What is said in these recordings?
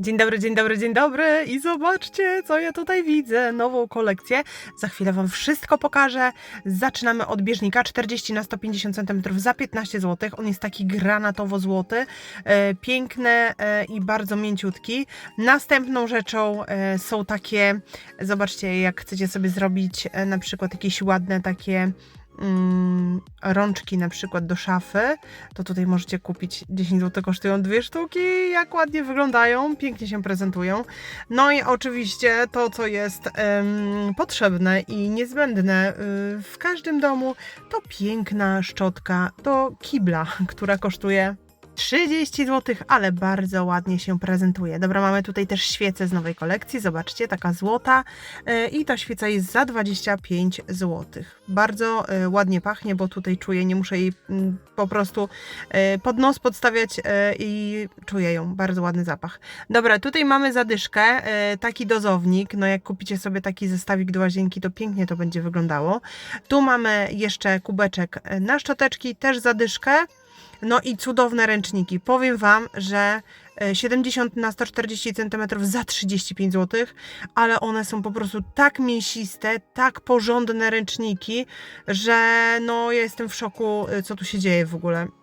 Dzień dobry, dzień dobry, dzień dobry i zobaczcie, co ja tutaj widzę, nową kolekcję. Za chwilę Wam wszystko pokażę. Zaczynamy od bieżnika 40 na 150 cm za 15 zł. On jest taki granatowo-złoty, e, piękny e, i bardzo mięciutki. Następną rzeczą e, są takie, zobaczcie, jak chcecie sobie zrobić e, na przykład jakieś ładne takie mm, rączki na przykład do szafy, to tutaj możecie kupić 10 zł kosztują dwie sztuki, jak ładnie wyglądają, pięknie się prezentują. No i oczywiście to, co jest em, potrzebne i niezbędne y, w każdym domu, to piękna szczotka do kibla, która kosztuje 30 zł, ale bardzo ładnie się prezentuje. Dobra, mamy tutaj też świecę z nowej kolekcji. Zobaczcie, taka złota. E, I ta świeca jest za 25 zł. Bardzo e, ładnie pachnie, bo tutaj czuję, nie muszę jej mm, po prostu e, pod nos podstawiać i czuję ją. Bardzo ładny zapach. Dobra, tutaj mamy zadyszkę, taki dozownik. No jak kupicie sobie taki zestawik do łazienki, to pięknie to będzie wyglądało. Tu mamy jeszcze kubeczek na szczoteczki, też zadyszkę. No i cudowne ręczniki. Powiem Wam, że e, 70 na 140 cm za 35 zł, ale one są po prostu tak mięsiste, tak porządne ręczniki, że no ja jestem w szoku, e, co tu się dzieje w ogóle.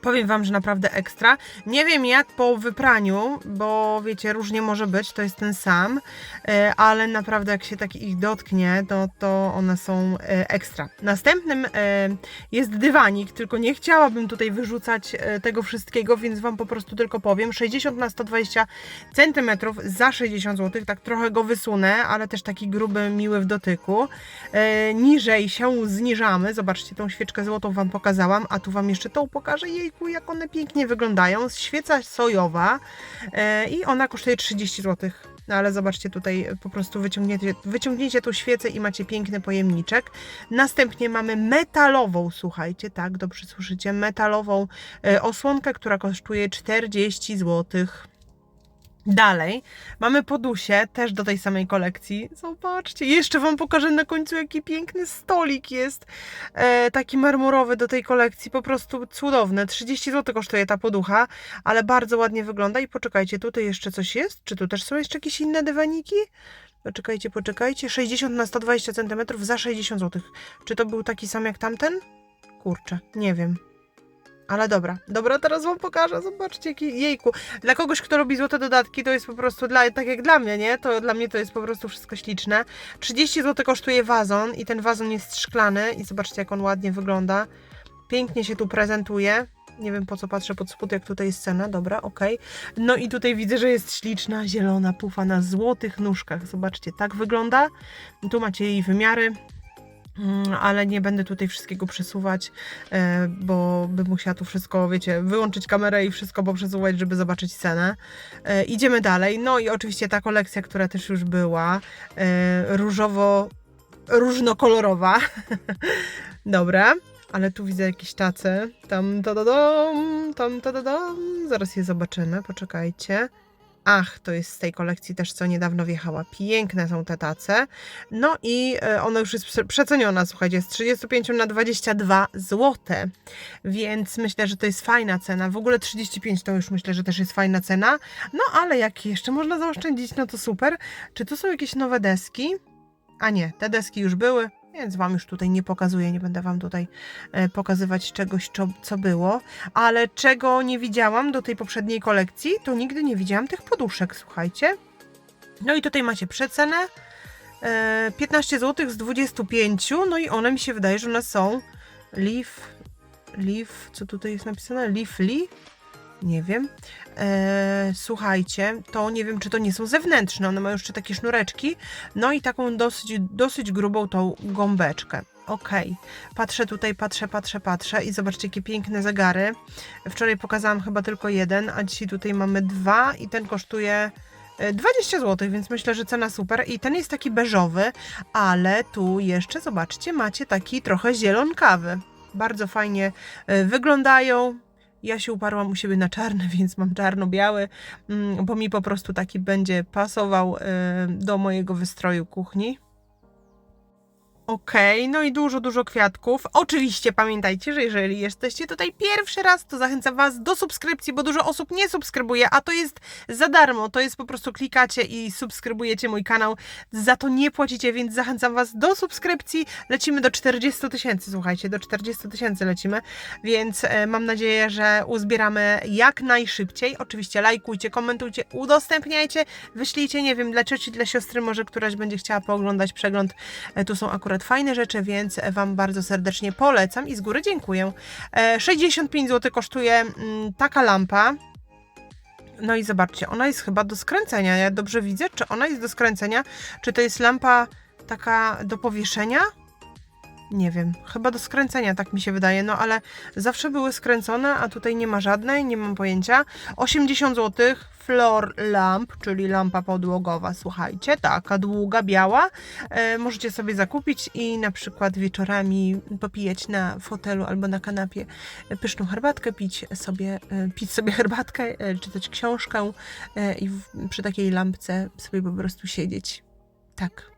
Powiem Wam, że naprawdę ekstra. Nie wiem jak po wypraniu, bo wiecie, różnie może być, to jest ten sam, e, ale naprawdę jak się tak ich dotknie, to, to one są e, ekstra. Następnym e, jest dywanik, tylko nie chciałabym tutaj wyrzucać tego wszystkiego, więc Wam po prostu tylko powiem. 60 na 120 cm za 60 zł, tak trochę go wysunę, ale też taki gruby, miły w dotyku. Niżej się zniżamy, zobaczcie, tą świeczkę złotą Wam pokazałam, a tu Wam jeszcze tą pokażę, jak one pięknie wyglądają. Świeca sojowa e, i ona kosztuje 30 zł. No ale zobaczcie tutaj, po prostu wyciągniecie, wyciągniecie tą świecę i macie piękny pojemniczek. Następnie mamy metalową, słuchajcie, tak, dobrze słyszycie, metalową e, osłonkę, która kosztuje 40 zł. Dalej mamy podusie, też do tej samej kolekcji. Zobaczcie, jeszcze Wam pokażę na końcu, jaki piękny stolik jest. E, taki marmurowy do tej kolekcji, po prostu cudowny. 30 zł kosztuje ta poducha, ale bardzo ładnie wygląda. I poczekajcie, tutaj jeszcze coś jest? Czy tu też są jeszcze jakieś inne dywaniki? Poczekajcie, poczekajcie. 60 na 120 cm za 60 zł. Czy to był taki sam jak tamten? Kurczę, nie wiem. Ale dobra, dobra, teraz wam pokażę, zobaczcie, jaki, jejku. Dla kogoś, kto lubi złote dodatki, to jest po prostu, dla, tak jak dla mnie, nie? To dla mnie to jest po prostu wszystko śliczne. 30 zł kosztuje wazon i ten wazon jest szklany i zobaczcie, jak on ładnie wygląda. Pięknie się tu prezentuje. Nie wiem po co patrzę pod spód, jak tutaj jest cena. Dobra, okej. No i tutaj widzę, że jest śliczna, zielona pufa na złotych nóżkach. Zobaczcie, tak wygląda. Tu macie jej wymiary. Mm, ale nie będę tutaj wszystkiego przesuwać, e, bo bym musiała tu wszystko, wiecie, wyłączyć kamerę i wszystko poprzesuwać, żeby zobaczyć cenę. E, Idziemy dalej. No i oczywiście ta kolekcja, która też już była, e, różowo, różnokolorowa. Dobra. Ale tu widzę jakieś tacy. Tam, to, do, dom, tam, to, do, dom. Zaraz je zobaczymy, poczekajcie. Ach, to jest z tej kolekcji też, co niedawno wjechała. Piękne są te tace. No i e, ona już jest prze- przeceniona, słuchajcie, z 35 na 22 zł. Więc myślę, że to jest fajna cena. W ogóle 35 to już myślę, że też jest fajna cena. No ale jak jeszcze można zaoszczędzić, no to super. Czy tu są jakieś nowe deski? A nie, te deski już były. Więc Wam już tutaj nie pokazuję, nie będę Wam tutaj e, pokazywać czegoś, co, było. Ale czego nie widziałam do tej poprzedniej kolekcji, to nigdy nie widziałam tych poduszek, słuchajcie. No i tutaj macie przecenę. E, 15 zł z 25. No i one mi się wydaje, że one są Leaf. Leaf, co tutaj jest napisane? Leafly? Nie wiem. E, słuchajcie, to nie wiem, czy to nie są zewnętrzne. One mają jeszcze takie sznureczki. No i taką dosyć, dosyć grubą tą gąbeczkę. Okej, patrzę tutaj, patrzę, patrzę, patrzę i zobaczcie, jakie piękne zegary. Wczoraj pokazałam chyba tylko jeden, a dzisiaj tutaj mamy dwa i ten kosztuje e, 20 zł, więc myślę, że cena super. I ten jest taki beżowy, ale tu jeszcze, zobaczcie, macie taki trochę zielonkawy. Bardzo fajnie e, wyglądają. Ja się uparłam u siebie na czarny, więc mam czarno-biały, mm, bo mi po prostu taki będzie pasował e, do mojego wystroju kuchni. Okej, no i dużo, dużo kwiatków. Oczywiście pamiętajcie, że jeżeli jesteście tutaj pierwszy raz, to zachęcam Was do subskrypcji, bo dużo osób nie subskrybuje, a to jest za darmo. To jest po prostu klikacie i subskrybujecie mój kanał. Za to nie płacicie, więc zachęcam Was do subskrypcji. Lecimy do 40 tysięcy, słuchajcie, do 40 tysięcy lecimy, więc e, mam nadzieję, że uzbieramy jak najszybciej. Oczywiście lajkujcie, komentujcie, udostępniajcie, wyślijcie, nie wiem, dla cioci, dla siostry, może któraś będzie chciała pooglądać przegląd. E, Tu są akurat fajne rzeczy, więc Wam bardzo serdecznie polecam i z góry dziękuję. E, 65 zł kosztuje mm, taka lampa. No i zobaczcie, ona jest chyba do skręcenia. Ja dobrze widzę, czy ona jest do skręcenia, czy to jest lampa taka do powieszenia? Nie wiem, chyba do skręcenia, tak mi się wydaje, no ale zawsze były skręcone, a tutaj nie ma żadnej, nie mam pojęcia. 80 zł, floor lamp, czyli lampa podłogowa, słuchajcie, taka długa, biała. E, możecie sobie zakupić i na przykład wieczorami popijać na fotelu albo na kanapie pyszną herbatkę, pić sobie, e, pić sobie herbatkę, e, czytać książkę e, i w, przy takiej lampce sobie po prostu siedzieć. Tak.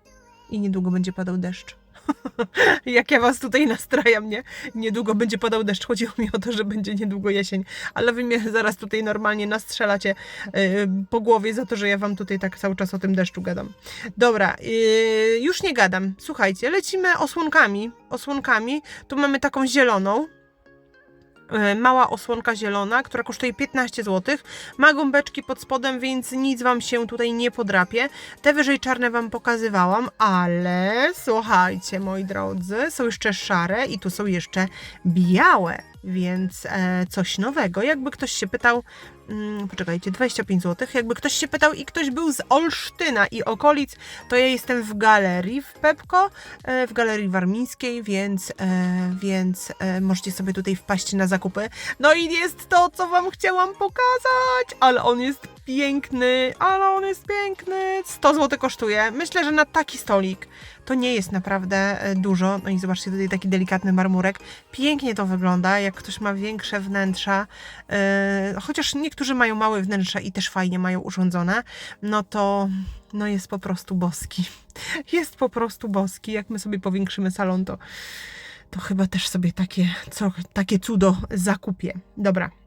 I niedługo będzie padał deszcz. Jak ja was tutaj nastrajam, nie? Niedługo będzie padał deszcz. Chodziło mi o to, że będzie niedługo jesień, ale wy mnie zaraz tutaj normalnie nastrzelacie yy, po głowie za to, że ja wam tutaj tak cały czas o tym deszczu gadam. Dobra, yy, już nie gadam. Słuchajcie, lecimy osłonkami. Osłonkami. Tu mamy taką zieloną. Yy, Mała osłonka zielona, która kosztuje 15 zł. Ma gąbeczki pod spodem, więc nic Wam się tutaj nie podrapie. Te wyżej czarne Wam pokazywałam, ale słuchajcie, moi drodzy, są jeszcze szare i tu są jeszcze białe, więc e, coś nowego. Jakby ktoś się pytał, mm, poczekajcie, 25 zł. Jakby ktoś się pytał i ktoś był z Olsztyna i okolic, to ja jestem w galerii w Pepko, e, w galerii warmińskiej, więc, e, więc e, możecie sobie tutaj wpaść na zakupy. No i jest to, co Wam chciałam pokazać, ale on jest piękny, ale on jest piękny. 100 zł kosztuje. Myślę, że na taki stolik to nie jest naprawdę e, dużo. No i zobaczcie tutaj taki delikatny marmurek. Pięknie to wygląda, jak ktoś ma większe wnętrza, e, chociaż niektórzy mają małe wnętrza i też fajnie mają urządzone, no to no jest po prostu boski. Jest po prostu boski. Jak my sobie powiększymy salon, to, to chyba też sobie takie, co, takie cudo zakupię. Dobra.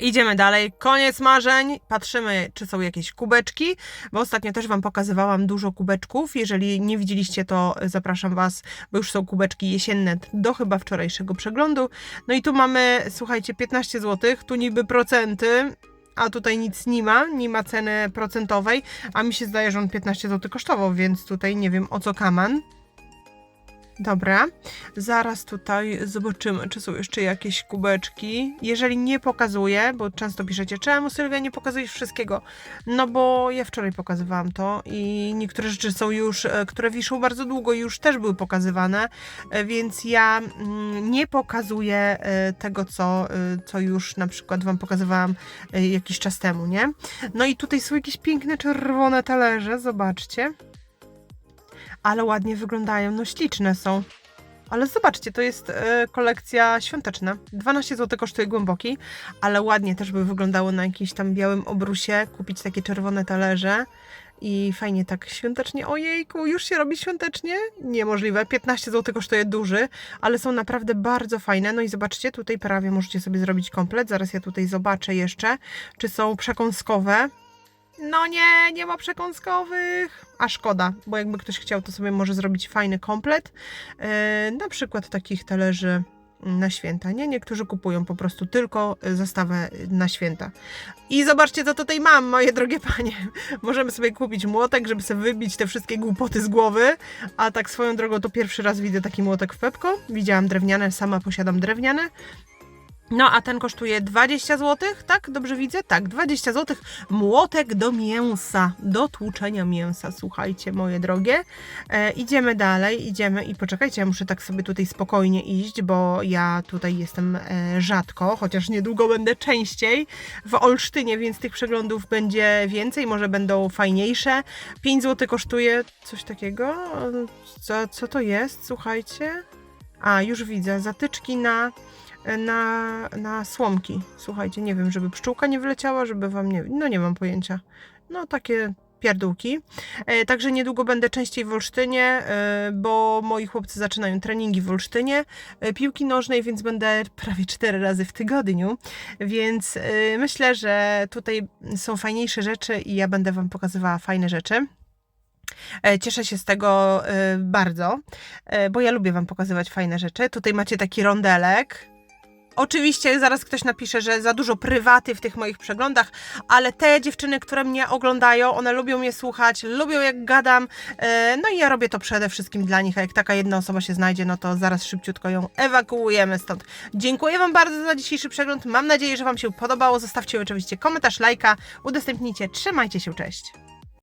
Idziemy dalej. Koniec marzeń. Patrzymy, czy są jakieś kubeczki, bo ostatnio też Wam pokazywałam dużo kubeczków. Jeżeli nie widzieliście, to zapraszam Was, bo już są kubeczki jesienne do chyba wczorajszego przeglądu. No i tu mamy, słuchajcie, 15 zł, tu niby procenty, a tutaj nic nie ma, nie ma ceny procentowej, a mi się zdaje, że on 15 zł kosztował, więc tutaj nie wiem o co kaman. Dobra, zaraz tutaj zobaczymy, czy są jeszcze jakieś kubeczki. Jeżeli nie pokazuję, bo często piszecie, czemu Sylwia nie pokazujesz wszystkiego? No bo ja wczoraj pokazywałam to i niektóre rzeczy są już, e, które wiszą bardzo długo już też były pokazywane, e, więc ja mm, nie pokazuję e, tego, co, co już na przykład Wam pokazywałam jakiś czas temu, nie? No i tutaj są jakieś piękne czerwone talerze, zobaczcie ale ładnie wyglądają, no śliczne są. Ale zobaczcie, to jest e, kolekcja świąteczna. 12 zł kosztuje głęboki, ale ładnie też by wyglądało na jakimś tam białym obrusie. Kupić takie czerwone talerze i fajnie tak świątecznie. Ojejku, już się robi świątecznie? Niemożliwe. 15 zł kosztuje duży, ale są naprawdę bardzo fajne. No i zobaczcie, tutaj prawie możecie sobie zrobić komplet. Zaraz ja tutaj zobaczę jeszcze, czy są przekąskowe. No nie, nie ma przekąskowych. A szkoda, bo jakby ktoś chciał, to sobie może zrobić fajny komplet. Yy, na przykład takich talerzy na święta, nie? Niektórzy kupują po prostu tylko zestawę na święta. I zobaczcie, co tutaj mam, moje drogie panie. Możemy sobie kupić młotek, żeby sobie wybić te wszystkie głupoty z głowy. A tak swoją drogą, to pierwszy raz widzę taki młotek w Pepko. Widziałam drewniane, sama posiadam drewniane. No, a ten kosztuje 20 zł, tak? Dobrze widzę? Tak, 20 zł. Młotek do mięsa, do tłuczenia mięsa, słuchajcie, moje drogie. E, idziemy dalej, idziemy i poczekajcie, ja muszę tak sobie tutaj spokojnie iść, bo ja tutaj jestem e, rzadko, chociaż niedługo będę częściej w Olsztynie, więc tych przeglądów będzie więcej, może będą fajniejsze. 5 zł kosztuje coś takiego. Co, co to jest? Słuchajcie. A, już widzę, zatyczki na na, na słomki. Słuchajcie, nie wiem, żeby pszczółka nie wleciała, żeby wam nie. No nie mam pojęcia. No takie pierdółki. E, Także niedługo będę częściej w Olsztynie, e, bo moi chłopcy zaczynają treningi w Olsztynie e, piłki nożnej, więc będę prawie cztery razy w tygodniu. Więc myślę, że tutaj są fajniejsze rzeczy i ja będę Wam pokazywała fajne rzeczy. Cieszę się z tego bardzo, bo ja lubię Wam pokazywać fajne rzeczy. Tutaj macie taki rondelek. Oczywiście zaraz ktoś napisze, że za dużo prywaty w tych moich przeglądach, ale te dziewczyny, które mnie oglądają, one lubią mnie słuchać, lubią jak gadam, e, no i ja robię to przede wszystkim dla nich, a jak taka jedna osoba się znajdzie, no to zaraz szybciutko ją ewakuujemy stąd. Dziękuję Wam bardzo za dzisiejszy przegląd, mam nadzieję, że Wam się podobało, zostawcie oczywiście komentarz, lajka, udostępnijcie, trzymajcie się, cześć!